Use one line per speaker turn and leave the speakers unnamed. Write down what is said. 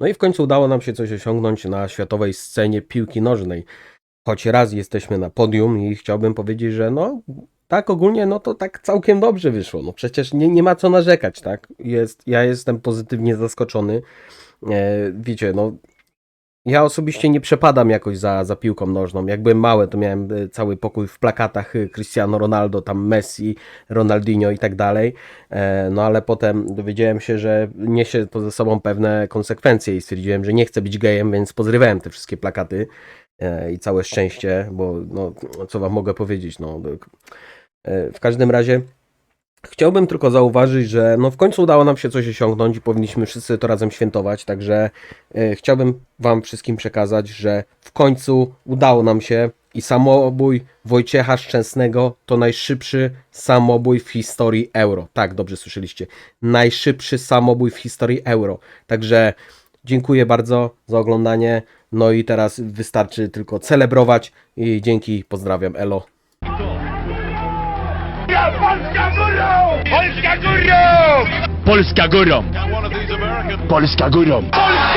No i w końcu udało nam się coś osiągnąć na światowej scenie piłki nożnej. Choć raz jesteśmy na podium i chciałbym powiedzieć, że no tak ogólnie, no to tak całkiem dobrze wyszło. No przecież nie, nie ma co narzekać, tak? Jest, ja jestem pozytywnie zaskoczony. E, wiecie, no ja osobiście nie przepadam jakoś za, za piłką nożną. Jak byłem mały, to miałem e, cały pokój w plakatach e, Cristiano Ronaldo, tam Messi, Ronaldinho i tak dalej. E, No ale potem dowiedziałem się, że niesie to ze sobą pewne konsekwencje i stwierdziłem, że nie chcę być gejem, więc pozrywałem te wszystkie plakaty i całe szczęście, bo no, co wam mogę powiedzieć, no w każdym razie chciałbym tylko zauważyć, że no w końcu udało nam się coś osiągnąć i powinniśmy wszyscy to razem świętować, także e, chciałbym wam wszystkim przekazać, że w końcu udało nam się i samobój Wojciecha Szczęsnego to najszybszy samobój w historii euro. Tak, dobrze słyszeliście. Najszybszy samobój w historii euro. Także dziękuję bardzo za oglądanie. No i teraz wystarczy tylko celebrować i dzięki, pozdrawiam, elo.
Polska górą! Polska górą!
Polska górą! Polska górą!
Polska